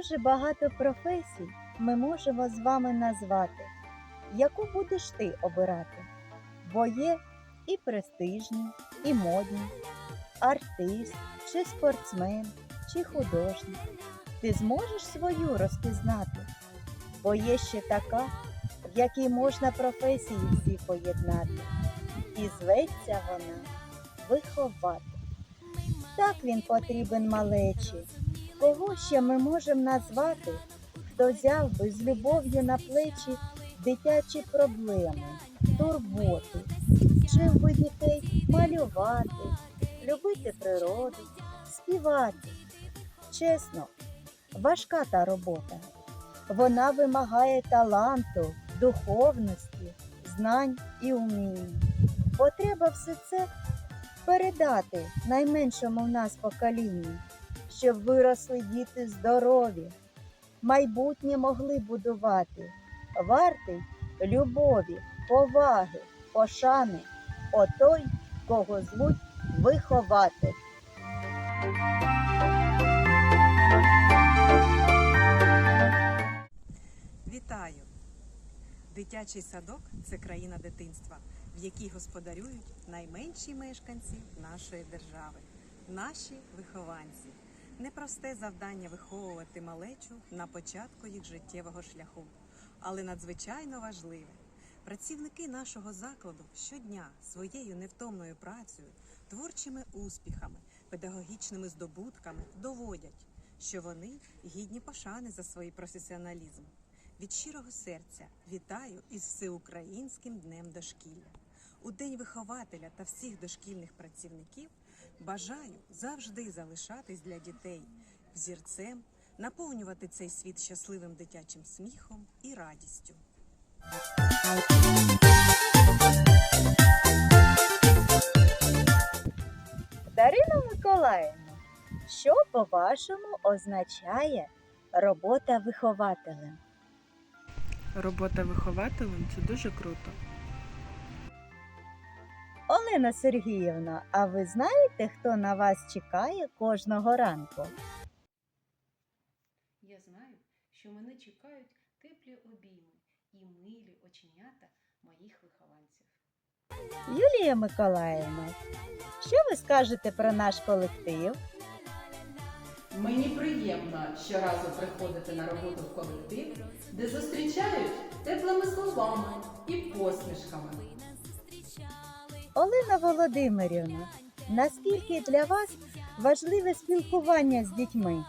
Дуже багато професій ми можемо з вами назвати. Яку будеш ти обирати? Бо є і престижні, і модні, артист, чи спортсмен, чи художник. Ти зможеш свою розпізнати, бо є ще така, в якій можна професії всі поєднати. І зветься вона виховати. Так він потрібен малечі. Кого ще ми можемо назвати, хто взяв би з любов'ю на плечі дитячі проблеми, турботи, вчив би дітей малювати, любити природу, співати. Чесно, важка та робота. Вона вимагає таланту, духовності, знань і умінь. Бо треба все це передати найменшому в нас поколінню, щоб виросли діти здорові, майбутнє могли будувати, вартий любові, поваги, пошани, отой, кого звуть виховати. Вітаю! Дитячий садок це країна дитинства, в якій господарюють найменші мешканці нашої держави, наші вихованці. Непросте завдання виховувати малечу на початку їх життєвого шляху, але надзвичайно важливе. Працівники нашого закладу щодня своєю невтомною працею, творчими успіхами, педагогічними здобутками доводять, що вони гідні пошани за свій професіоналізм. Від щирого серця вітаю із всеукраїнським днем дошкілля. У день вихователя та всіх дошкільних працівників бажаю завжди залишатись для дітей взірцем, наповнювати цей світ щасливим дитячим сміхом і радістю. Дарина Миколаївна, що по-вашому означає робота вихователем? Робота вихователем це дуже круто. Олена Сергіївна, а ви знаєте, хто на вас чекає кожного ранку? Я знаю, що мене чекають теплі обійми і милі оченята моїх вихованців. Юлія Миколаївна, що ви скажете про наш колектив? Мені приємно щоразу приходити на роботу в колектив, де зустрічають теплими словами і посмішками. Олена Володимирівна, наскільки для вас важливе спілкування з дітьми?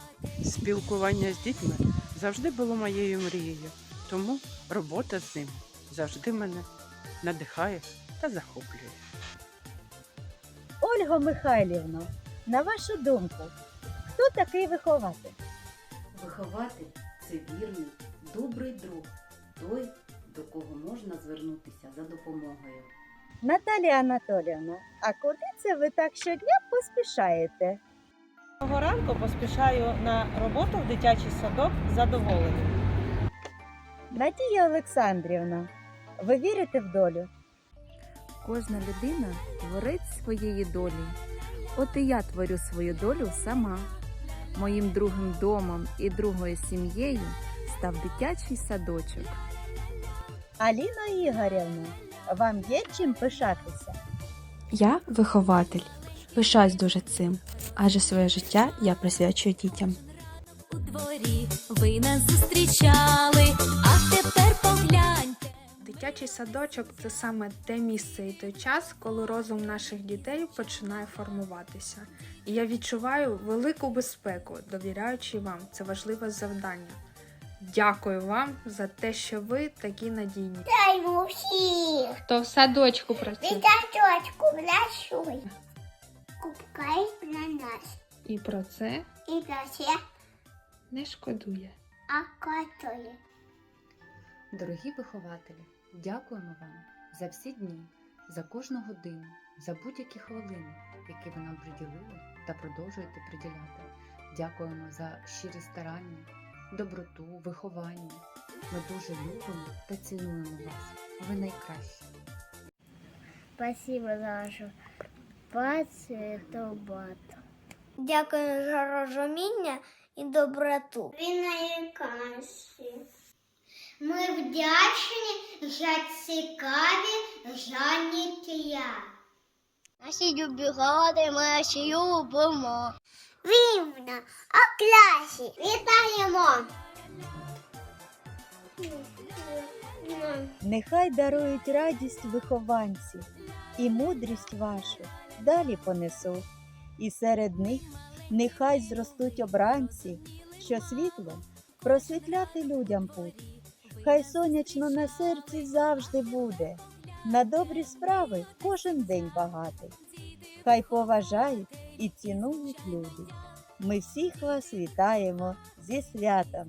Спілкування з дітьми завжди було моєю мрією, тому робота з ними завжди мене надихає та захоплює. Ольго Михайлівно, на вашу думку, хто такий вихователь? Вихователь це вірний, добрий друг, той, до кого можна звернутися за допомогою. Наталія Анатоліївна, а куди це ви так щодня поспішаєте? Кожного ранку поспішаю на роботу в дитячий садок з задоволенням. Надія Олександрівна, ви вірите в долю? Кожна людина творець своєї долі. От і я творю свою долю сама. Моїм другим домом і другою сім'єю став дитячий садочок. Аліна Ігорівна, вам є чим пишатися? Я вихователь. Пишаюсь дуже цим, адже своє життя я присвячую дітям. У дворі ви нас зустрічали, а тепер погляньте. Дитячий садочок це саме те місце і той час, коли розум наших дітей починає формуватися. І я відчуваю велику безпеку, довіряючи вам це важливе завдання. Дякую вам за те, що ви такі надійні. Дай всіх! Хто в садочку працює Дитячочку влашуй. Купкай на нас. і про це І за все не шкодує. А акатує. Дорогі вихователі, дякуємо вам за всі дні, за кожну годину, за будь-які хвилини, які ви нам приділили та продовжуєте приділяти. Дякуємо за щирі старання, доброту, виховання. Ми дуже любимо та цінуємо вас. Ви найкращі. Спасибо за вашу працю роботу. Дякую за розуміння і доброту. Він американський. Ми вдячні за цікаві заняття. Наші любі городи ми наші любимо. Рівно, о класі, вітаємо! Нехай дарують радість вихованці і мудрість вашу далі понесуть. І серед них нехай зростуть обранці, що світлом просвітляти людям путь. Хай сонячно на серці завжди буде, на добрі справи кожен день багатий. Хай поважають і цінують люди. Ми всіх вас вітаємо зі святом!